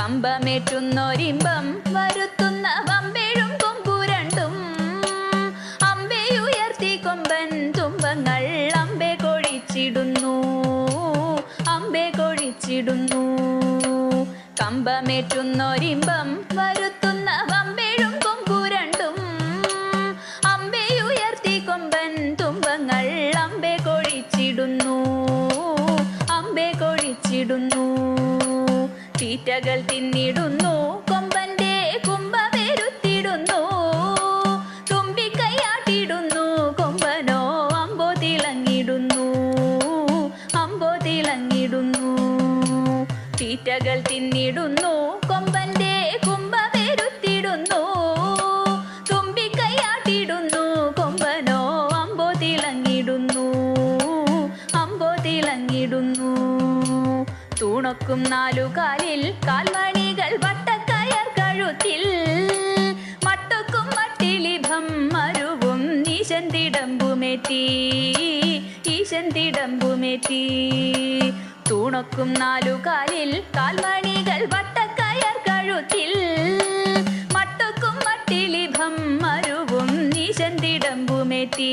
കമ്പമേറ്റുന്നൊരിമ്പം വരുത്തുന്ന വമ്പേഴും കൊമ്പുരണ്ടും അമ്പയുയർത്തി കൊമ്പൻ തുമ്പങ്ങൾ അമ്പെ കൊഴിച്ചിടുന്നു. അമ്പെ കൊഴിച്ചിടുന്നു. കമ്പമേറ്റുന്നൊരിമ്പം വരുത്തുന്ന വമ്പേഴും കൊമ്പുരണ്ടും അമ്പയുയർത്തി കൊമ്പൻ തുമ്പങ്ങൾ അമ്പെ കൊഴിച്ചിടുന്നു. അമ്പെ കൊഴിച്ചിടുന്നു. തീറ്റകൾ തിന്നിടുന്നു. കൊമ്പന്റെ കുമ്പ വരുത്തിടുന്നു. തുമ്പിക്കൈയാട്ടിടുന്നു. കൊമ്പനോ അമ്പോ തിളങ്ങിടുന്നു. അമ്പോ തിളങ്ങിടുന്നു. തീറ്റകൾ തിന്നിടുന്നു. കൊമ്പന്റെ കുമ്പ തൂണൊക്കും നാലുകാലിൽ കാൽമണികൾ വട്ടക്കയർ കഴുത്തിൽ. മട്ടുക്കും മട്ടിലിഭം മരുവും ഈശൻ തിടമ്പുമേറ്റി തൂണക്കും നാലു കാലിൽ കാൽമണികൾ വട്ടക്കയർ കഴുത്തിൽ. മട്ടുക്കും മട്ടിലിഭം മരുവും ഈശൻ തിടമ്പുമേറ്റി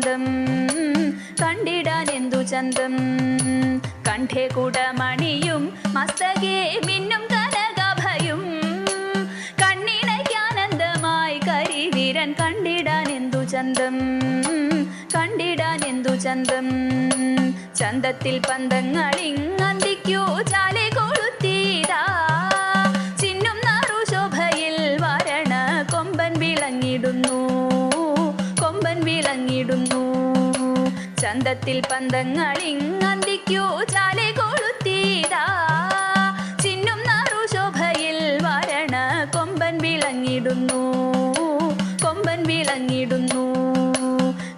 ചന്തം. കണ്ടിടാൻ എന്തു ചന്തം? കണ്ഠേ കുടമണിയും മസ്തകേ മിന്നും കനകഭയും. കണ്ണിണയ്ക്കാനന്ദമായി കരിവീരൻ കണ്ടിടാൻ എന്തു ചന്തം? കണ്ടിടാൻ എന്തു ചന്തം? ചന്തത്തിൽ പന്തങ്ങളിങ്ങന്തിക്കൂ ചാലെ കൊളുത്തീതാ. ചിന്നും നാറു ശോഭയിൽ വരണ കൊമ്പൻ വിളങ്ങിടുന്നു. വിളങ്ങിടുന്നു ചന്തത്തിൽ പന്തങ്ങളിങ്ങന്തിക്കൂ ചാലെ കൊളുത്തീതാ ചിന്നും നാറു ശോഭയിൽ വരണ കൊമ്പൻ വിളങ്ങിടുന്നു. കൊമ്പൻ വിളങ്ങിടുന്നു.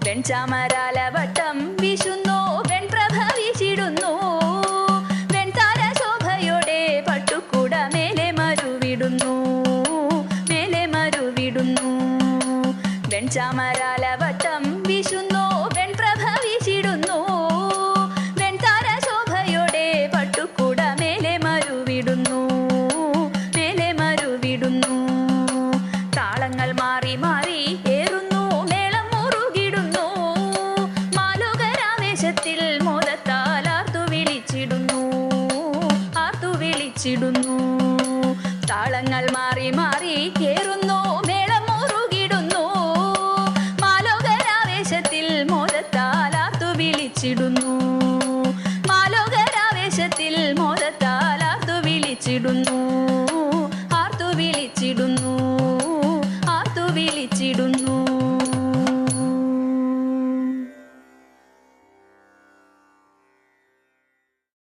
വെൺചാമരാലവട്ടം വീശുന്നു. മാറി മാറി മേളം മുറുകിടുന്നു മാലോകരാവേശത്തിൽ മോദത്താൽ ആർത്തു വിളിച്ചിടുന്നു. മാലോകരാവേശത്തിൽ മോദത്താൽ വിളിച്ചിടുന്നു.